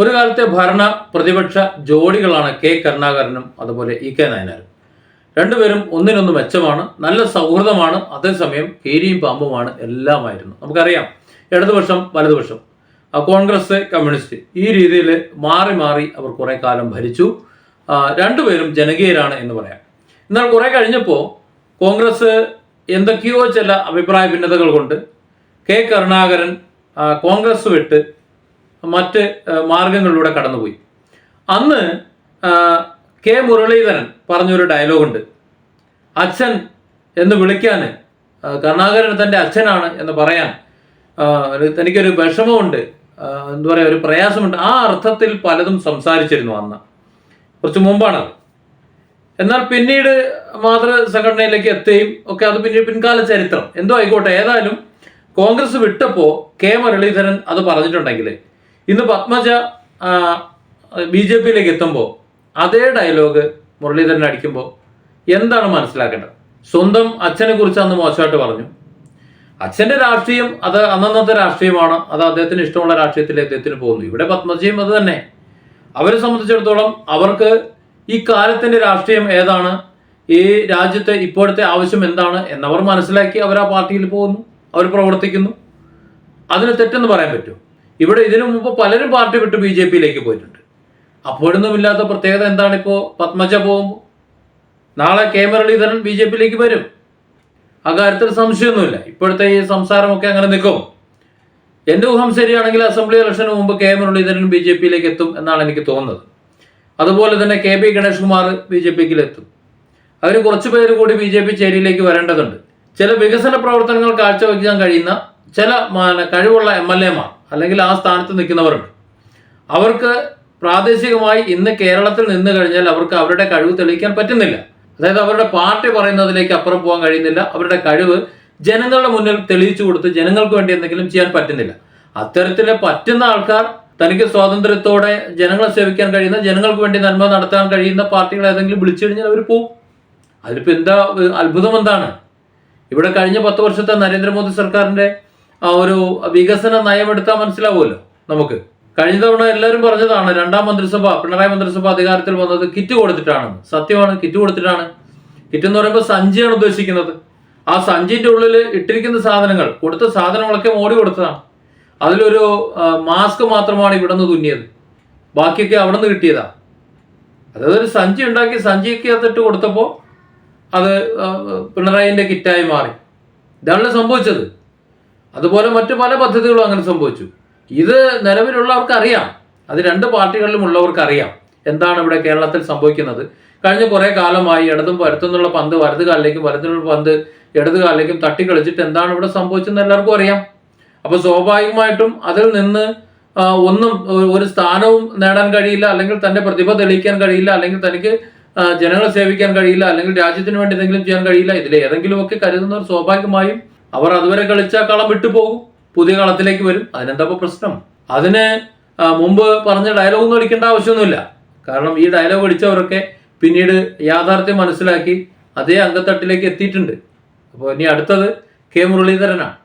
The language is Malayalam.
ഒരു കാലത്തെ ഭരണ പ്രതിപക്ഷ ജോഡികളാണ് കെ കരുണാകരനും അതുപോലെ ഇ കെ നയനാരും. രണ്ടുപേരും ഒന്നിനൊന്ന് മെച്ചമാണ് നല്ല സൗഹൃദമാണ് അതേസമയം കീരിയും പാമ്പുമാണ് എല്ലാമായിരുന്നു. നമുക്കറിയാം ഇടതുപക്ഷം വലതുപക്ഷം. കോൺഗ്രസ് കമ്മ്യൂണിസ്റ്റ് ഈ രീതിയിൽ മാറി മാറി അവർ കുറേ കാലം ഭരിച്ചു. രണ്ടുപേരും ജനകീയരാണ് എന്ന് പറയാം. എന്നാൽ കുറേ കഴിഞ്ഞപ്പോൾ കോൺഗ്രസ് എന്തൊക്കെയോ ചില അഭിപ്രായ ഭിന്നതകൾ കൊണ്ട് കെ കരുണാകരൻ കോൺഗ്രസ് വിട്ട് മറ്റ് മാർഗങ്ങളിലൂടെ കടന്നുപോയി. അന്ന് കെ മുരളീധരൻ പറഞ്ഞൊരു ഡയലോഗുണ്ട്. അച്ഛൻ എന്ന് വിളിക്കാൻ കർണാകരൻ തന്റെ അച്ഛനാണ് എന്ന് പറയാൻ തനിക്കൊരു വിഷമമുണ്ട് എന്താ പറയുക ഒരു പ്രയാസമുണ്ട്. ആ അർത്ഥത്തിൽ പലതും സംസാരിച്ചിരുന്നു അന്ന്. കുറച്ച് മുമ്പാണത്. എന്നാൽ പിന്നീട് മാതൃ സംഘടനയിലേക്ക് എത്തുകയും ഒക്കെ അത് പിന്നീട് പിൻകാല ചരിത്രം. എന്തോ ആയിക്കോട്ടെ ഏതായാലും കോൺഗ്രസ് വിട്ടപ്പോൾ കെ മുരളീധരൻ അത് പറഞ്ഞിട്ടുണ്ടെങ്കിൽ ഇന്ന് പത്മജ ബി ജെ പിയിലേക്ക് എത്തുമ്പോൾ അതേ ഡയലോഗ് മുരളീധരൻ അടിക്കുമ്പോൾ എന്താണ് മനസ്സിലാക്കേണ്ടത്? സ്വന്തം അച്ഛനെ കുറിച്ച് അന്ന് മോശമായിട്ട് പറഞ്ഞു. അച്ഛന്റെ രാഷ്ട്രീയം അത് അന്നന്നത്തെ രാഷ്ട്രീയമാണ്. അത് അദ്ദേഹത്തിന് ഇഷ്ടമുള്ള രാഷ്ട്രീയത്തിൽ അദ്ദേഹത്തിന് പോകുന്നു. ഇവിടെ പത്മജയും അത് തന്നെ. അവരെ സംബന്ധിച്ചിടത്തോളം അവർക്ക് ഈ കാലത്തിന്റെ രാഷ്ട്രീയം ഏതാണ്? ഈ രാജ്യത്തെ ഇപ്പോഴത്തെ ആവശ്യം എന്താണ്? എന്നവർ മനസ്സിലാക്കി അവർ ആ പാർട്ടിയിൽ പോകുന്നു. അവർ പ്രവർത്തിക്കുന്നു. അതിന് തെറ്റെന്ന് പറയാൻ പറ്റും ഇവിടെ ഇതിനു മുമ്പ് പലരും പാർട്ടി വിട്ട് ബി ജെ പിയിലേക്ക് പോയിട്ടുണ്ട്. അപ്പോഴൊന്നും ഇല്ലാത്ത പ്രത്യേകത ഇപ്പോൾ പത്മജ പോകുമ്പോൾ നാളെ കെ മുരളീധരൻ ബി ജെ പിയിലേക്ക് വരും. അക്കാര്യത്തിൽ സംശയമൊന്നുമില്ല. ഇപ്പോഴത്തെ ഈ സംസാരമൊക്കെ അങ്ങനെ നിൽക്കും. എന്റെ ഊഹം ശരിയാണെങ്കിൽ അസംബ്ലി ഇലക്ഷന് മുമ്പ് കെ മുരളീധരൻ ബി ജെ പിയിലേക്ക് എത്തും എന്നാണ് എനിക്ക് തോന്നുന്നത്. അതുപോലെ തന്നെ K P Ganesh Kumar B J പിക്ക് എത്തും. അവർ കുറച്ച് പേര് കൂടി ബി ജെ പി ചേരിയിലേക്ക് വരേണ്ടതുണ്ട്. ചില വികസന പ്രവർത്തനങ്ങൾ കാഴ്ചവെക്കാൻ കഴിയുന്ന ചില കഴിവുള്ള എം എൽ എമാർ. അല്ലെങ്കിൽ ആ സ്ഥാനത്ത് നിൽക്കുന്നവരുണ്ട്. അവർക്ക് പ്രാദേശികമായി ഇന്ന് കേരളത്തിൽ നിന്ന് കഴിഞ്ഞാൽ അവർക്ക് അവരുടെ കഴിവ് തെളിയിക്കാൻ പറ്റുന്നില്ല. അതായത് അവരുടെ പാർട്ടി പറയുന്നതിലേക്ക് അപ്പുറം പോകാൻ കഴിയുന്നില്ല. അവരുടെ കഴിവ് ജനങ്ങളുടെ മുന്നിൽ തെളിയിച്ചു കൊടുത്ത് ജനങ്ങൾക്ക് വേണ്ടി എന്തെങ്കിലും ചെയ്യാൻ പറ്റുന്നില്ല. അത്തരത്തിൽ പറ്റുന്ന ആൾക്കാർ തനിക്ക് സ്വാതന്ത്ര്യത്തോടെ ജനങ്ങളെ സേവിക്കാൻ കഴിയുന്ന ജനങ്ങൾക്ക് വേണ്ടി നന്മ നടത്താൻ കഴിയുന്ന പാർട്ടികൾ ഏതെങ്കിലും വിളിച്ചു കഴിഞ്ഞാൽ അവർ പോവും. അതിലിപ്പോൾ എന്താ അത്ഭുതം എന്താണ്? ഇവിടെ കഴിഞ്ഞ പത്ത് വർഷത്തെ നരേന്ദ്രമോദി സർക്കാരിന്റെ ആ ഒരു വികസന നയം എടുത്താൽ മനസ്സിലാവുമല്ലോ നമുക്ക്. കഴിഞ്ഞ തവണ എല്ലാവരും പറഞ്ഞതാണ് രണ്ടാം മന്ത്രിസഭ പിണറായി മന്ത്രിസഭ അധികാരത്തിൽ വന്നത് കിറ്റ് കൊടുത്തിട്ടാണെന്ന്. സത്യമാണ് കിറ്റ് കൊടുത്തിട്ടാണ്. കിറ്റ് എന്ന് പറയുമ്പോൾ സഞ്ചിയാണ് ഉദ്ദേശിക്കുന്നത്. ആ സഞ്ചിന്റെ ഉള്ളിൽ ഇട്ടിരിക്കുന്ന സാധനങ്ങൾ കൊടുത്ത സാധനങ്ങളൊക്കെ മോടി കൊടുത്തതാണ്. അതിലൊരു മാസ്ക് മാത്രമാണ് ഇവിടെ നിന്ന് തുന്നിയത്. ബാക്കിയൊക്കെ അവിടെ നിന്ന് കിട്ടിയതാ. അതായത് ഒരു സഞ്ചി ഉണ്ടാക്കി സഞ്ചിയൊക്കെ അകത്തിട്ട് കൊടുത്തപ്പോൾ അത് പിണറായിന്റെ കിറ്റായി മാറി. ഇതാണല്ലോ സംഭവിച്ചത്. അതുപോലെ മറ്റു പല പദ്ധതികളും അങ്ങനെ സംഭവിച്ചു. ഇത് നിലവിലുള്ളവർക്ക് അറിയാം അത് രണ്ട് പാർട്ടികളിലും ഉള്ളവർക്ക് അറിയാം എന്താണ് ഇവിടെ കേരളത്തിൽ സംഭവിക്കുന്നത്? കഴിഞ്ഞ കുറേ കാലമായി ഇടതും വലത്തുനിന്നുള്ള പന്ത് വലത് കാലിലേക്കും വലത്തുനിന്നുള്ള പന്ത് ഇടത് കാലിലേക്കും തട്ടി കളിച്ചിട്ട് എന്താണ് ഇവിടെ സംഭവിച്ചതെന്ന് എല്ലാവർക്കും അറിയാം. അപ്പോൾ സ്വാഭാവികമായിട്ടും അതിൽ നിന്ന് ഒന്നും ഒരു സ്ഥാനവും നേടാൻ കഴിയില്ല അല്ലെങ്കിൽ തന്റെ പ്രതിഭ തെളിയിക്കാൻ കഴിയില്ല അല്ലെങ്കിൽ തനിക്ക് ജനങ്ങളെ സേവിക്കാൻ കഴിയില്ല അല്ലെങ്കിൽ രാജ്യത്തിന് വേണ്ടി എന്തെങ്കിലും ചെയ്യാൻ കഴിയില്ല ഇതിൽ ഏതെങ്കിലുമൊക്കെ കരുതുന്നവർ സ്വാഭാവികമായും അവർ അതുവരെ കളിച്ച കളം വിട്ടു പോകും. പുതിയ കളത്തിലേക്ക് വരും. അതിനെന്താ പ്രശ്നം? അതിന് മുമ്പ് പറഞ്ഞ ഡയലോഗ് ഒന്നും അടിക്കേണ്ട ആവശ്യമൊന്നുമില്ല. കാരണം ഈ ഡയലോഗ് അടിച്ചവരൊക്കെ പിന്നീട് യാഥാർത്ഥ്യം മനസ്സിലാക്കി അതേ അംഗത്തട്ടിലേക്ക് എത്തിയിട്ടുണ്ട്. അപ്പോൾ ഇനി അടുത്തത് കെ മുരളീധരനാണ്.